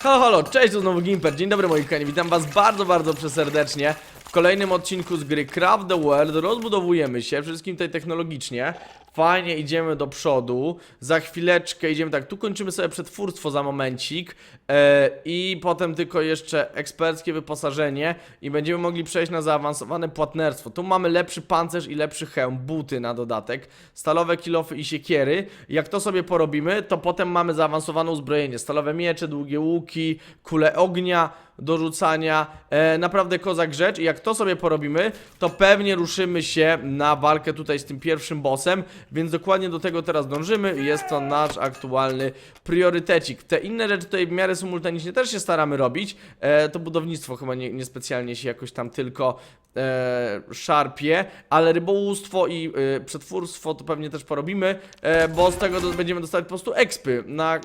Halo, halo, cześć, to znowu Gimper. Dzień dobry moi kochani, witam was bardzo, bardzo przeserdecznie w kolejnym odcinku z gry Craft the World. Rozbudowujemy się, przede wszystkim tutaj technologicznie. Fajnie idziemy do przodu. Za chwileczkę idziemy tak, tu kończymy sobie przetwórstwo za momencik e, i potem tylko jeszcze eksperckie wyposażenie i będziemy mogli przejść na zaawansowane płatnerstwo. Tu mamy lepszy pancerz i lepszy hełm, buty na dodatek, stalowe kilofy i siekiery. Jak to sobie porobimy, to potem mamy zaawansowane uzbrojenie, stalowe miecze, długie łuki, kule ognia do rzucania, e, naprawdę kozak rzecz. I jak to sobie porobimy, to pewnie ruszymy się na walkę tutaj z tym pierwszym bossem, więc dokładnie do tego teraz dążymy. Jest to nasz aktualny priorytecik. Te inne rzeczy tutaj w miarę symultanicznie też się staramy robić, e, to budownictwo chyba nie, niespecjalnie się jakoś tam tylko e, szarpie, ale rybołówstwo i e, przetwórstwo to pewnie też porobimy, e, bo z tego do, będziemy dostawać po prostu expy na e,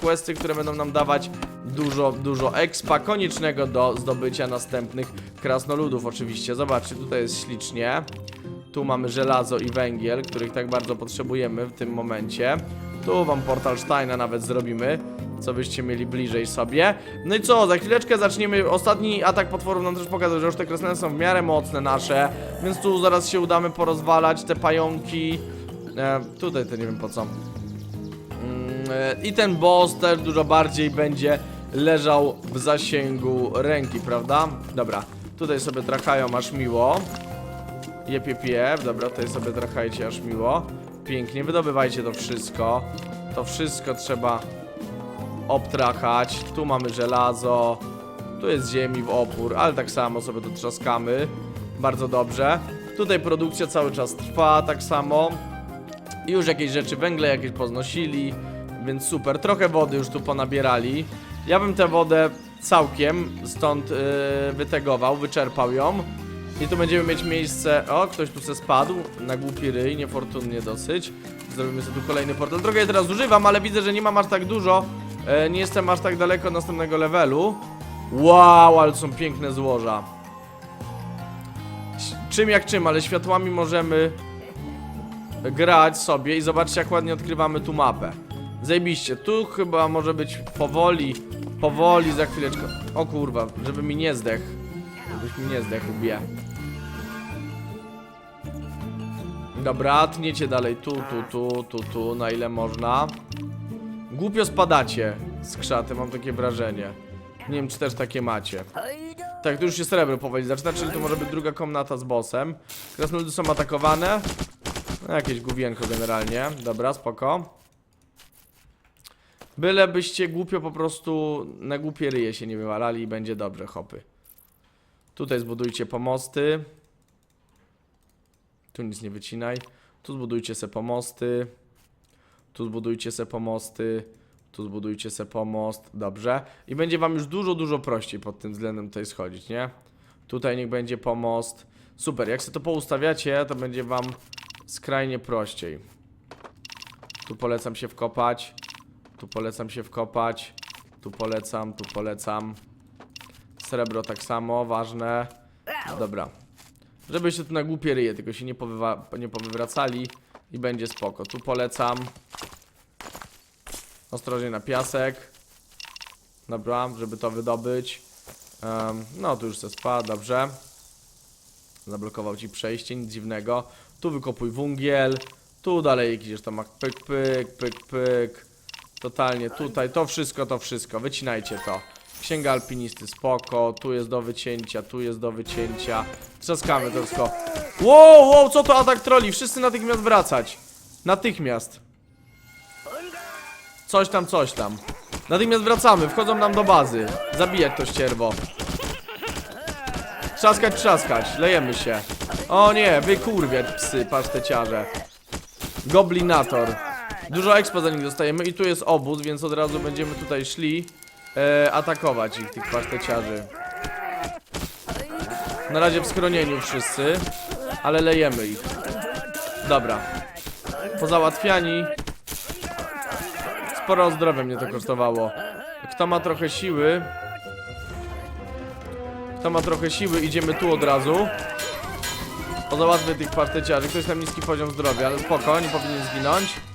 questy, które będą nam dawać dużo, dużo expa koniecznego do zdobycia następnych krasnoludów oczywiście. Zobaczcie, tutaj jest ślicznie. Tu mamy żelazo i węgiel, których tak bardzo potrzebujemy w tym momencie. Tu wam portal Steina nawet zrobimy, co byście mieli bliżej sobie. No i co, za chwileczkę zaczniemy. Ostatni atak potworów nam też pokazał, że już te krasnoludy są w miarę mocne nasze, więc tu zaraz się udamy porozwalać te pająki. E, tutaj to nie wiem po co. Mm, e, I ten boss też dużo bardziej będzie leżał w zasięgu ręki, prawda? Dobra, tutaj sobie trachają aż miło. Jep, jep, jep. Dobra, tutaj sobie trachajcie aż miło. Pięknie, wydobywajcie to wszystko. To wszystko trzeba obtrachać. Tu mamy żelazo. Tu jest ziemi w opór, ale tak samo sobie to trzaskamy. Bardzo dobrze. Tutaj produkcja cały czas trwa, tak samo. Już jakieś rzeczy, węgle jakieś poznosili, więc super. Trochę wody już tu ponabierali. Ja bym tę wodę całkiem stąd yy, wytegował, wyczerpał ją. I tu będziemy mieć miejsce. O, ktoś tu se spadł na głupi ryj, niefortunnie dosyć. Zrobimy sobie tu kolejny portal. Trochę je teraz używam, ale widzę, że nie mam aż tak dużo. E, nie jestem aż tak daleko następnego levelu. Wow, ale są piękne złoża. Czym jak czym, ale światłami możemy grać sobie i zobaczcie jak ładnie odkrywamy tu mapę. Zajebiście, tu chyba może być powoli, powoli za chwileczkę. O kurwa, żeby mi nie zdechł. Żebyś mi nie zdechł, bie. Dobra, tniecie dalej tu, tu, tu, tu, tu, na ile można. Głupio spadacie z krzaty, mam takie wrażenie. Nie wiem, czy też takie macie. Tak, tu już się srebro powoli zaczyna, czyli to może być druga komnata z bossem. Krasnoludy są atakowane. No, jakieś główienko generalnie. Dobra, spoko. Byle byście głupio po prostu na głupie ryje się nie wywalali i będzie dobrze, hopy. Tutaj zbudujcie pomosty. Tu nic nie wycinaj. Tu zbudujcie se pomosty. Tu zbudujcie se pomosty. Tu zbudujcie se pomost. Dobrze. I będzie wam już dużo, dużo prościej pod tym względem tutaj schodzić, nie? Tutaj niech będzie pomost. Super. Jak sobie to poustawiacie, to będzie wam skrajnie prościej. Tu polecam się wkopać. Tu polecam się wkopać. Tu polecam, tu polecam. Srebro tak samo, ważne. Dobra. Żebyście tu na głupie ryje, tylko się nie, powywa, nie powywracali i będzie spoko. Tu polecam. Ostrożnie na piasek. Dobra, żeby to wydobyć. Em, no, tu już se spadł, dobrze. Zablokował ci przejście, nic dziwnego. Tu wykopuj wungiel. Tu dalej jakiś tam pyk, pyk, pyk, pyk. Totalnie tutaj, to wszystko, to wszystko. Wycinajcie to. Księga alpinisty, spoko. Tu jest do wycięcia, tu jest do wycięcia. Trzaskamy to wszystko. Wow, wow, co to atak troli? Wszyscy natychmiast wracać. Natychmiast. Coś tam, coś tam. Natychmiast wracamy, wchodzą nam do bazy. Zabijać to ścierwo. Trzaskać, trzaskać, lejemy się. O nie, wy kurwie, psy, paszteciarze. Goblinator. Dużo expo za nich dostajemy i tu jest obóz, więc od razu będziemy tutaj szli e, atakować ich, tych paszteciarzy. Na razie w schronieniu wszyscy, ale lejemy ich. Dobra. Pozałatwiani. Sporo zdrowia mnie to kosztowało. Kto ma trochę siły? Kto ma trochę siły, idziemy tu od razu. Pozałatwię tych paszteciarzy. Ktoś tam niski poziom zdrowia, ale spoko, nie powinien zginąć.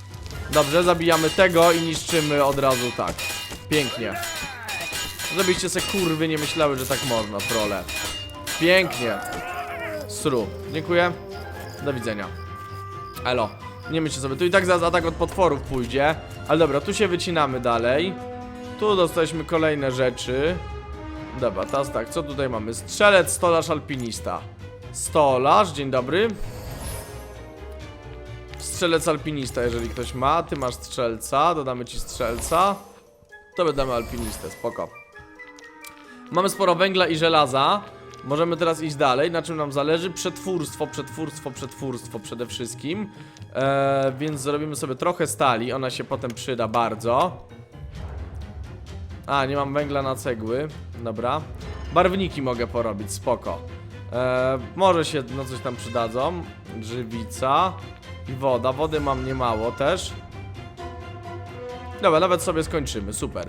Dobrze, zabijamy tego i niszczymy od razu tak. Pięknie. Żebyście se kurwy nie myślały, że tak można, trole. Pięknie. Sru. Dziękuję. Do widzenia. Elo. Nie myślcie sobie, tu i tak za atak od potworów pójdzie. Ale dobra, tu się wycinamy dalej. Tu dostaliśmy kolejne rzeczy. Dobra, teraz tak, co tutaj mamy? Strzelec, stolarz, alpinista. Stolarz, dzień dobry. Strzelec, alpinista, jeżeli ktoś ma. Ty masz strzelca, dodamy ci strzelca. To damy alpinistę, spoko. Mamy sporo węgla i żelaza. Możemy teraz iść dalej. Na czym nam zależy? Przetwórstwo, przetwórstwo, przetwórstwo przede wszystkim. Eee, więc zrobimy sobie trochę stali. Ona się potem przyda bardzo. A, nie mam węgla na cegły. Dobra. Barwniki mogę porobić, spoko. Eee, może się no coś tam przydadzą. Żywica i woda. Wody mam niemało też. Dobra, nawet sobie skończymy, super.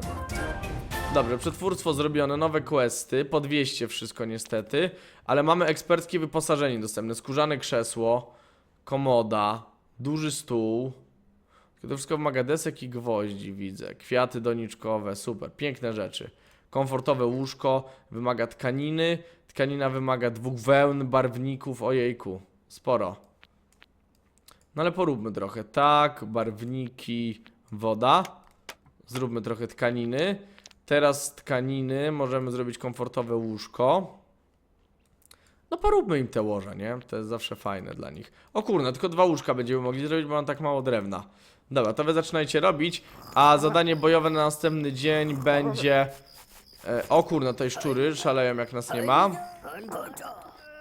Dobrze, przetwórstwo zrobione, nowe questy, po 200 wszystko niestety, ale mamy eksperckie wyposażenie dostępne, skórzane krzesło, komoda, duży stół, to wszystko wymaga desek i gwoździ, widzę, kwiaty doniczkowe, super, piękne rzeczy. Komfortowe łóżko, wymaga tkaniny, tkanina wymaga dwóch wełn, barwników, ojejku, sporo. No ale poróbmy trochę, tak, barwniki, woda, zróbmy trochę tkaniny. Teraz z tkaniny możemy zrobić komfortowe łóżko. No poróbmy im te łoża, nie? To jest zawsze fajne dla nich. O kurna, tylko dwa łóżka będziemy mogli zrobić, bo mam tak mało drewna. Dobra, to wy zaczynajcie robić, a zadanie bojowe na następny dzień będzie... E, o kurna, tutaj szczury szaleją jak nas nie ma.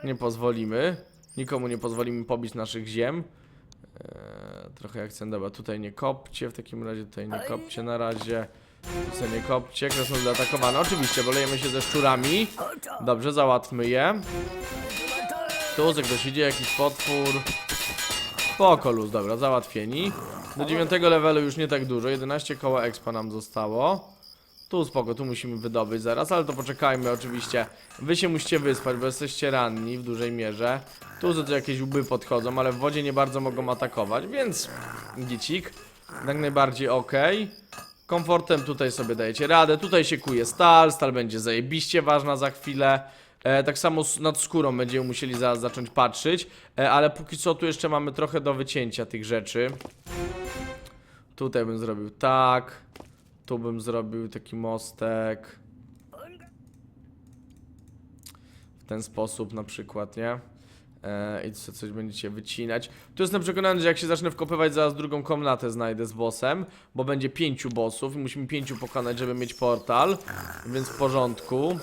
Nie pozwolimy. Nikomu nie pozwolimy pobić naszych ziem. E, trochę jak dobra, tutaj nie kopcie, w takim razie tutaj nie kopcie na razie. Tutaj nie kopcie, krasnoludy atakowane. Oczywiście, bolejemy się ze szczurami. Dobrze, załatwmy je. Tu, że ktoś idzie, jakiś potwór. Spoko luz, dobra, załatwieni. Do 9 levelu już nie tak dużo, 11 koła expa nam zostało. Tu spoko, tu musimy wydobyć zaraz, ale to poczekajmy oczywiście. Wy się musicie wyspać, bo jesteście ranni w dużej mierze. Tu jakieś łby podchodzą, ale w wodzie nie bardzo mogą atakować, więc gicik. Jak najbardziej ok. Komfortem tutaj sobie dajecie radę. Tutaj się kuje stal, stal będzie zajebiście ważna za chwilę. E, tak samo nad skórą będziemy musieli zaraz zacząć patrzeć, e, ale póki co tu jeszcze mamy trochę do wycięcia tych rzeczy. Tutaj bym zrobił tak. Tu bym zrobił taki mostek. W ten sposób na przykład, nie? E, I co, coś będziecie wycinać. Tu jestem przekonany, że jak się zacznę wkopywać, zaraz drugą komnatę znajdę z bossem, bo będzie pięciu bossów i musimy pięciu pokonać, żeby mieć portal, więc w porządku.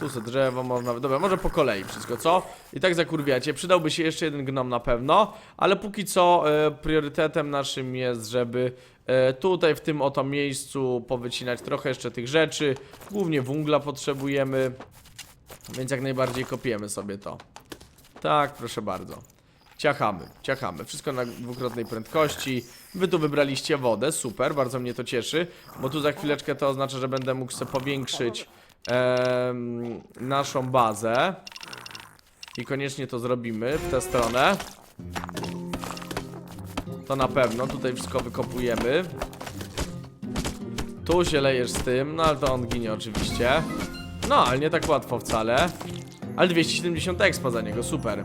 Tu se drzewo można... Dobra, może po kolei wszystko, co? I tak zakurwiacie. Przydałby się jeszcze jeden gnom na pewno, ale póki co e, priorytetem naszym jest, żeby e, tutaj w tym oto miejscu powycinać trochę jeszcze tych rzeczy. Głównie węgla potrzebujemy, więc jak najbardziej kopiemy sobie to. Tak, proszę bardzo. Ciachamy, ciachamy. Wszystko na dwukrotnej prędkości. Wy tu wybraliście wodę, super, bardzo mnie to cieszy, bo tu za chwileczkę to oznacza, że będę mógł sobie powiększyć naszą bazę. I koniecznie to zrobimy w tę stronę. To na pewno, tutaj wszystko wykopujemy. Tu się lejesz z tym, no ale to on ginie oczywiście. No, ale nie tak łatwo wcale. Ale 270 expa za niego, super.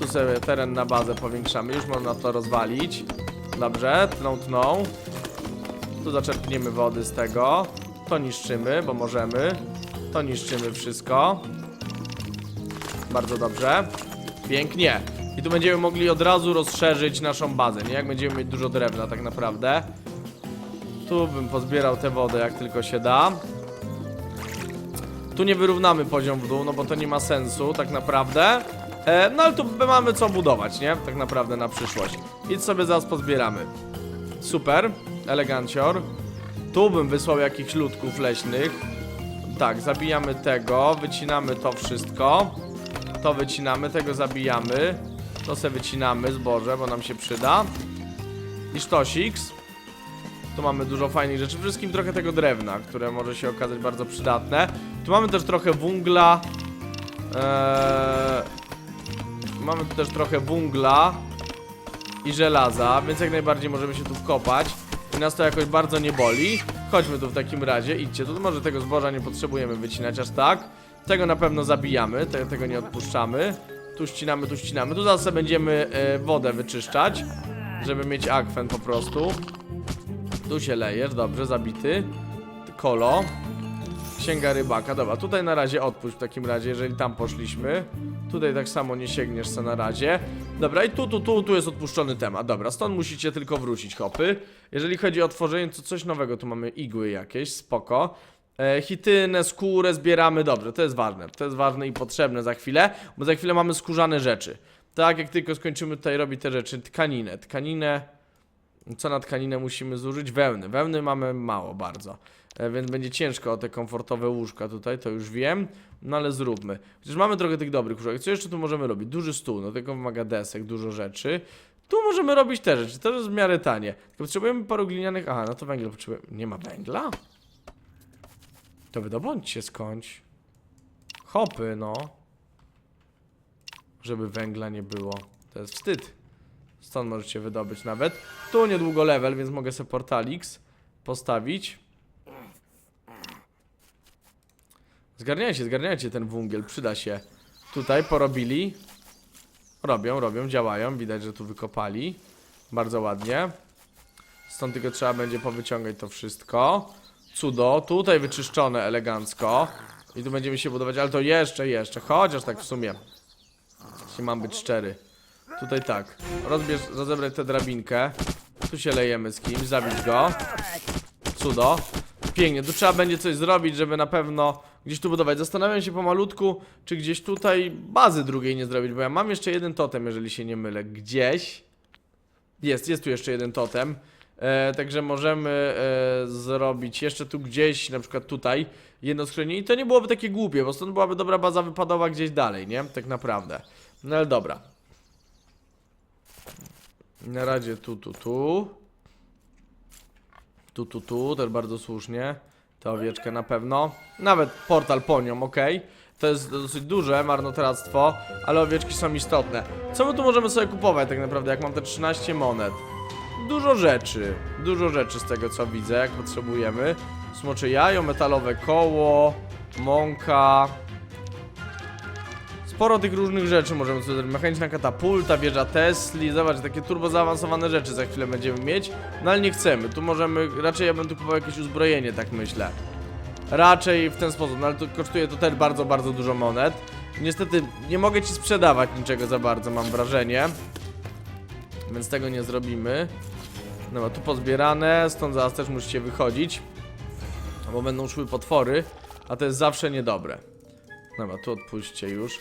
Tu sobie teren na bazę powiększamy, już można to rozwalić. Dobrze, tną, tną. Tu zaczerpniemy wody z tego. To niszczymy, bo możemy. To niszczymy wszystko. Bardzo dobrze. Pięknie. I tu będziemy mogli od razu rozszerzyć naszą bazę, nie? Jak będziemy mieć dużo drewna tak naprawdę. Tu bym pozbierał tę wodę jak tylko się da. Tu nie wyrównamy poziom w dół, no bo to nie ma sensu tak naprawdę. E, no ale tu my mamy co budować, nie? Tak naprawdę na przyszłość. I sobie zaraz pozbieramy. Super, elegancior. Tu bym wysłał jakichś ludków leśnych. Tak, zabijamy tego, wycinamy to wszystko. To wycinamy, tego zabijamy. To se wycinamy, zboże, bo nam się przyda. I sztosiks. Tu mamy dużo fajnych rzeczy, wszystkim trochę tego drewna, które może się okazać bardzo przydatne. Tu mamy też trochę wungla. Eee, mamy tu też trochę wungla i żelaza, więc jak najbardziej możemy się tu wkopać. I nas to jakoś bardzo nie boli. Chodźmy tu w takim razie, idźcie tu, może tego zboża nie potrzebujemy wycinać aż tak. Tego na pewno zabijamy, te, tego nie odpuszczamy. Tu ścinamy, tu ścinamy, tu zaraz będziemy e, wodę wyczyszczać, żeby mieć akwen po prostu. Tu się lejesz, dobrze, zabity. Kolo. Księga rybaka, dobra, tutaj na razie odpuść w takim razie, jeżeli tam poszliśmy. Tutaj tak samo nie sięgniesz co na razie. Dobra, i tu, tu, tu, tu jest odpuszczony temat. Dobra, stąd musicie tylko wrócić, hopy. Jeżeli chodzi o tworzenie, to coś nowego, tu mamy igły jakieś, spoko. E, hitynę, skórę zbieramy, dobrze, to jest ważne. To jest ważne i potrzebne za chwilę, bo za chwilę mamy skórzane rzeczy. Tak, jak tylko skończymy tutaj robić te rzeczy, tkaninę, tkaninę... Co na tkaninę musimy zużyć? Wełny. Wełny mamy mało bardzo. E, więc będzie ciężko o te komfortowe łóżka tutaj, to już wiem. No ale zróbmy. Chociaż mamy trochę tych dobrych łóżek. Co jeszcze tu możemy robić? Duży stół, no tylko wymaga desek, dużo rzeczy. Tu możemy robić te rzeczy, to jest w miarę tanie. Tylko potrzebujemy paru glinianych... Aha, no to węgiel potrzebujemy. Nie ma węgla? To wydobądźcie skądś. Hopy, no. Żeby węgla nie było. To jest wstyd. Stąd możecie wydobyć nawet. Tu niedługo level, więc mogę sobie portalix postawić. Zgarniajcie, zgarniajcie ten węgiel, przyda się. Tutaj porobili. Robią, robią, działają. Widać, że tu wykopali. Bardzo ładnie. Stąd tylko trzeba będzie powyciągać to wszystko. Cudo. Tutaj wyczyszczone elegancko. I tu będziemy się budować, ale to jeszcze, jeszcze. Chociaż tak w sumie. Jeśli mam być szczery. Tutaj tak. Rozbierz, rozebrać tę drabinkę. Tu się lejemy z kimś, zabić go. Cudo. Pięknie, tu trzeba będzie coś zrobić, żeby na pewno gdzieś tu budować. Zastanawiam się pomalutku, czy gdzieś tutaj bazy drugiej nie zrobić, bo ja mam jeszcze jeden totem, jeżeli się nie mylę. Gdzieś. Jest, jest tu jeszcze jeden totem. E, także możemy e, zrobić jeszcze tu gdzieś, na przykład tutaj, jedno schronienie. I to nie byłoby takie głupie, bo stąd byłaby dobra baza wypadowa gdzieś dalej, nie? Tak naprawdę. No ale dobra. Na razie tu, tu, tu. Tu, tu, tu, też bardzo słusznie. Ta owieczka na pewno. Nawet portal po nią, ok. To jest dosyć duże marnotrawstwo, ale owieczki są istotne. Co my tu możemy sobie kupować tak naprawdę, jak mam te 13 monet? Dużo rzeczy, dużo rzeczy z tego co widzę, jak potrzebujemy. Smocze jajo, metalowe koło, mąka, Sporo tych różnych rzeczy możemy sobie zrobić. Mechaniczna katapulta, wieża Tesli. Zobacz, takie turbo zaawansowane rzeczy za chwilę będziemy mieć. No ale nie chcemy. Tu możemy. Raczej ja tu kupował jakieś uzbrojenie, tak myślę. Raczej w ten sposób. No ale to kosztuje to też bardzo, bardzo dużo monet. Niestety nie mogę ci sprzedawać niczego za bardzo, mam wrażenie. Więc tego nie zrobimy. No bo tu pozbierane, stąd zaraz też musicie wychodzić. Bo będą szły potwory, a to jest zawsze niedobre. Dobra, tu odpuśćcie już.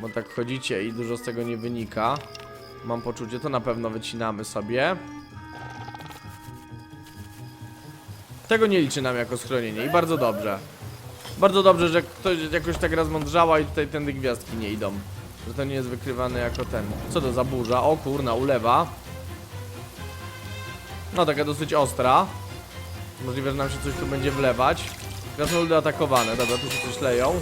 Bo tak chodzicie i dużo z tego nie wynika. Mam poczucie, to na pewno wycinamy sobie. Tego nie liczy nam jako schronienie i bardzo dobrze. Bardzo dobrze, że ktoś jakoś tak rozmądrzała i tutaj tędy gwiazdki nie idą. Że to nie jest wykrywane jako ten. Co to za burza? O kurna, ulewa. No taka dosyć ostra. Możliwe, że nam się coś tu będzie wlewać. Krasnoludy atakowane, dobra, tu się coś leją.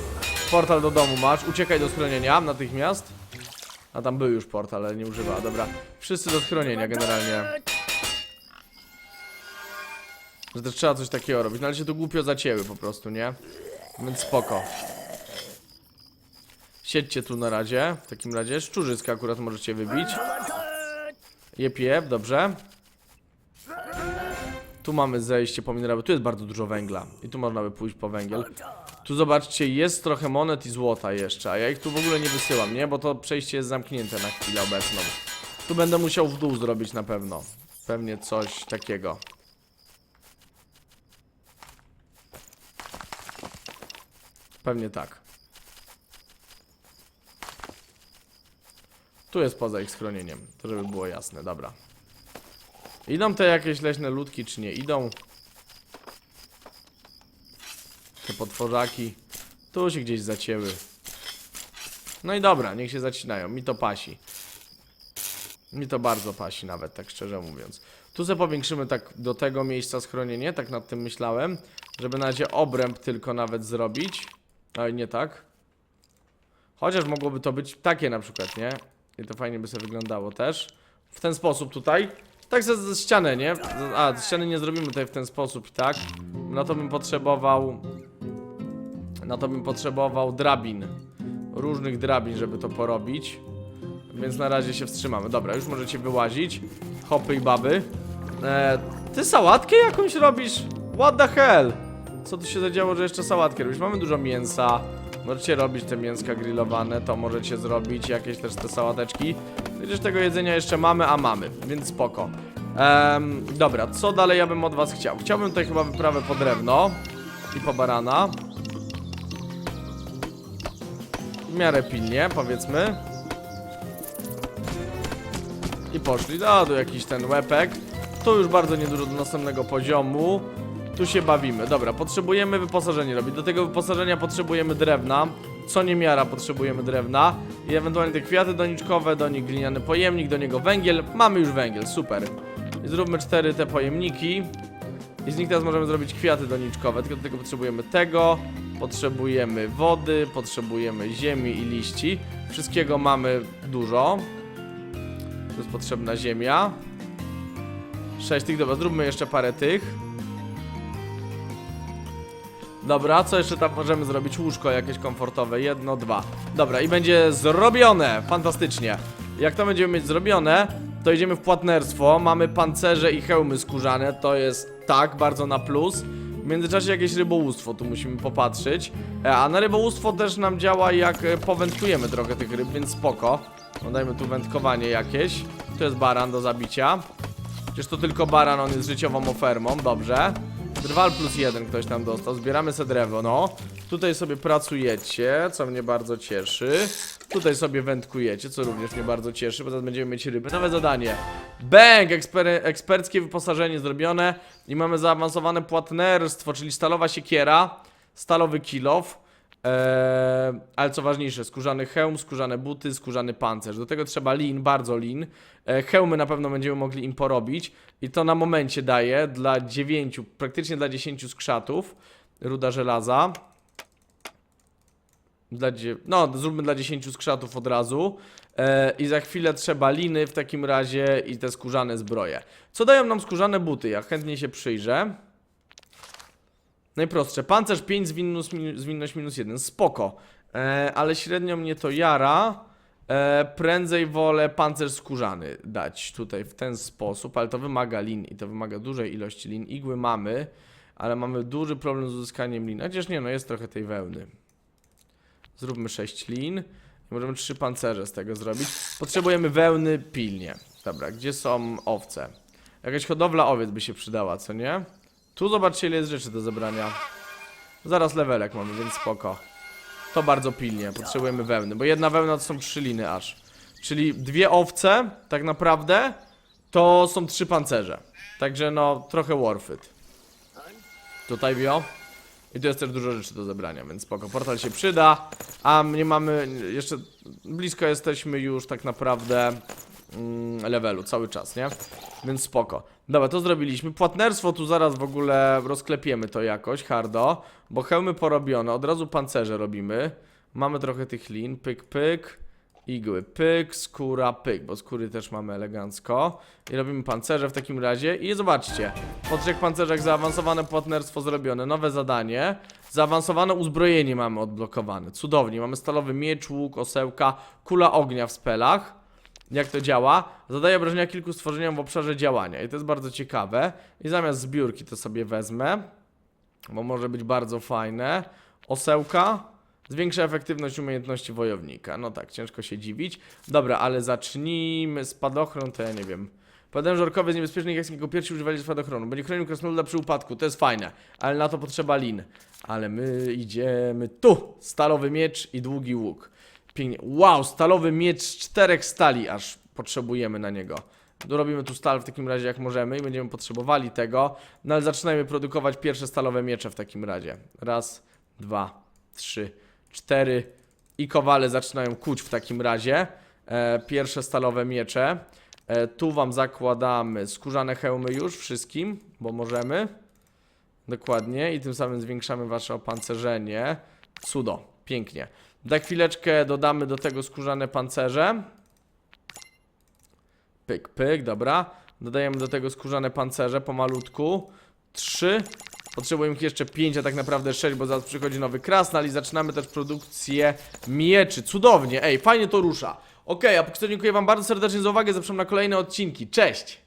Portal do domu masz, uciekaj do schronienia natychmiast. A tam był już portal, ale nie używa, dobra. Wszyscy do schronienia generalnie. Że też trzeba coś takiego robić, no ale się tu głupio zacięły po prostu, nie? Więc spoko. Siedźcie tu na razie, w takim razie. Szczurzyska akurat możecie wybić. Jep, jep, dobrze. Tu mamy zejście po minerału, tu jest bardzo dużo węgla. I tu można by pójść po węgiel. Tu zobaczcie, jest trochę monet i złota jeszcze, a ja ich tu w ogóle nie wysyłam, nie? Bo to przejście jest zamknięte na chwilę obecną. Tu będę musiał w dół zrobić na pewno. Pewnie coś takiego. Pewnie tak. Tu jest poza ich schronieniem, to żeby było jasne, dobra. Idą te jakieś leśne ludki, czy nie idą? Te potworzaki. Tu się gdzieś zacięły. No i dobra, niech się zacinają. Mi to pasi. Mi to bardzo pasi nawet, tak szczerze mówiąc. Tu sobie powiększymy tak do tego miejsca schronienie, tak nad tym myślałem. Żeby na razie obręb tylko nawet zrobić. Ale nie tak. Chociaż mogłoby to być takie na przykład, nie? I to fajnie by sobie wyglądało też. W ten sposób tutaj. Tak ze, ze ścianę, nie? A, ściany nie zrobimy tutaj w ten sposób, tak? Na to bym potrzebował... Na to bym potrzebował drabin. Różnych drabin, żeby to porobić. Więc na razie się wstrzymamy. Dobra, już możecie wyłazić. Hopy i baby. E, ty sałatkę jakąś robisz? What the hell? Co tu się zadziało, że jeszcze sałatkę robisz? Mamy dużo mięsa. Możecie robić te mięska grillowane, to możecie zrobić jakieś też te sałateczki. Przecież tego jedzenia jeszcze mamy, a mamy, więc spoko. Em, dobra, co dalej ja bym od was chciał? Chciałbym tutaj chyba wyprawę po drewno i po barana. W miarę pilnie, powiedzmy. I poszli. No, tu jakiś ten łepek. Tu już bardzo niedużo do następnego poziomu. Tu się bawimy. Dobra, potrzebujemy wyposażenie robić. Do tego wyposażenia potrzebujemy drewna. Co niemiara potrzebujemy drewna. I ewentualnie te kwiaty doniczkowe, do nich gliniany pojemnik, do niego węgiel. Mamy już węgiel, super. I zróbmy cztery te pojemniki. I z nich teraz możemy zrobić kwiaty doniczkowe. Tylko do tego potrzebujemy tego. Potrzebujemy wody, potrzebujemy ziemi i liści. Wszystkiego mamy dużo. Tu jest potrzebna ziemia. Sześć tych, dobra, zróbmy jeszcze parę tych. Dobra, co jeszcze tam możemy zrobić? Łóżko jakieś komfortowe, jedno, dwa. Dobra, i będzie zrobione, fantastycznie. Jak to będziemy mieć zrobione, to idziemy w płatnerstwo, mamy pancerze i hełmy skórzane, to jest tak, bardzo na plus. W międzyczasie jakieś rybołówstwo, tu musimy popatrzeć. E, A na rybołówstwo też nam działa jak e, powędkujemy trochę tych ryb, więc spoko. No dajmy tu wędkowanie jakieś. Tu jest baran do zabicia. Przecież to tylko baran, on jest życiową ofermą, dobrze. Drwal plus jeden ktoś tam dostał, zbieramy se drewno, no. Tutaj sobie pracujecie, co mnie bardzo cieszy. Tutaj sobie wędkujecie, co również mnie bardzo cieszy, bo teraz będziemy mieć ryby. Nowe zadanie. Bang! Eksper eksperckie wyposażenie zrobione. I mamy zaawansowane płatnerstwo, czyli stalowa siekiera, stalowy kilof. Eee, ale co ważniejsze, skórzany hełm, skórzane buty, skórzany pancerz. Do tego trzeba lin, bardzo lin. E, hełmy na pewno będziemy mogli im porobić. I to na momencie daje dla 9, praktycznie dla 10 skrzatów. Ruda żelaza. Dla no, zróbmy dla 10 skrzatów od razu. E, I za chwilę trzeba liny w takim razie i te skórzane zbroje. Co dają nam skórzane buty? Ja chętnie się przyjrzę. Najprostsze. Pancerz 5, zwinność, zwinność minus 1. Spoko. E, ale średnio mnie to jara. E, prędzej wolę pancerz skórzany dać tutaj w ten sposób, ale to wymaga lin i to wymaga dużej ilości lin. Igły mamy, ale mamy duży problem z uzyskaniem lin. Chociaż nie, no jest trochę tej wełny. Zróbmy 6 lin. Możemy 3 pancerze z tego zrobić. Potrzebujemy wełny pilnie. Dobra, gdzie są owce? Jakaś hodowla owiec by się przydała, co nie? Tu zobaczcie ile jest rzeczy do zebrania. Zaraz levelek mamy, więc spoko. To bardzo pilnie, potrzebujemy wełny, bo jedna wełna to są trzy liny aż. Czyli dwie owce, tak naprawdę, to są trzy pancerze. Także no, trochę worth it. Tutaj wio. I tu jest też dużo rzeczy do zebrania, więc spoko. Portal się przyda, a nie mamy, jeszcze blisko jesteśmy już tak naprawdę mm, levelu cały czas, nie? Więc spoko. Dobra, to zrobiliśmy. Płatnerstwo tu zaraz w ogóle rozklepiemy to jakoś, hardo, bo hełmy porobione, od razu pancerze robimy. Mamy trochę tych lin, pyk, pyk, igły, pyk, skóra, pyk, bo skóry też mamy elegancko. I robimy pancerze w takim razie i zobaczcie, po trzech pancerzach zaawansowane płatnerstwo zrobione, nowe zadanie. Zaawansowane uzbrojenie mamy odblokowane, cudownie. Mamy stalowy miecz, łuk, osełka, kula ognia w spelach jak to działa. Zadaje obrażenia kilku stworzeniom w obszarze działania i to jest bardzo ciekawe. I zamiast zbiórki to sobie wezmę, bo może być bardzo fajne. Osełka zwiększa efektywność umiejętności wojownika. No tak, ciężko się dziwić. Dobra, ale zacznijmy spadochron, to ja nie wiem. Podałem żorkowy z niebezpiecznych jak jego piersi używali spadochronu. Będzie chronił krasnoluda przy upadku, to jest fajne, ale na to potrzeba lin. Ale my idziemy tu. Stalowy miecz i długi łuk. Pięknie. Wow, stalowy miecz czterech stali aż potrzebujemy na niego. Dorobimy tu stal w takim razie jak możemy i będziemy potrzebowali tego. No ale zaczynajmy produkować pierwsze stalowe miecze w takim razie. Raz, dwa, trzy, cztery. I kowale zaczynają kuć w takim razie. E, pierwsze stalowe miecze. E, tu wam zakładamy skórzane hełmy już wszystkim, bo możemy. Dokładnie. I tym samym zwiększamy wasze opancerzenie. Cudo. Pięknie. Za chwileczkę dodamy do tego skórzane pancerze. Pyk, pyk, dobra. Dodajemy do tego skórzane pancerze pomalutku. Trzy. Potrzebujemy ich jeszcze pięć, a tak naprawdę sześć, bo zaraz przychodzi nowy krasnal i zaczynamy też produkcję mieczy. Cudownie, ej, fajnie to rusza. Okej, a póki co dziękuję wam bardzo serdecznie za uwagę, zapraszam na kolejne odcinki. Cześć!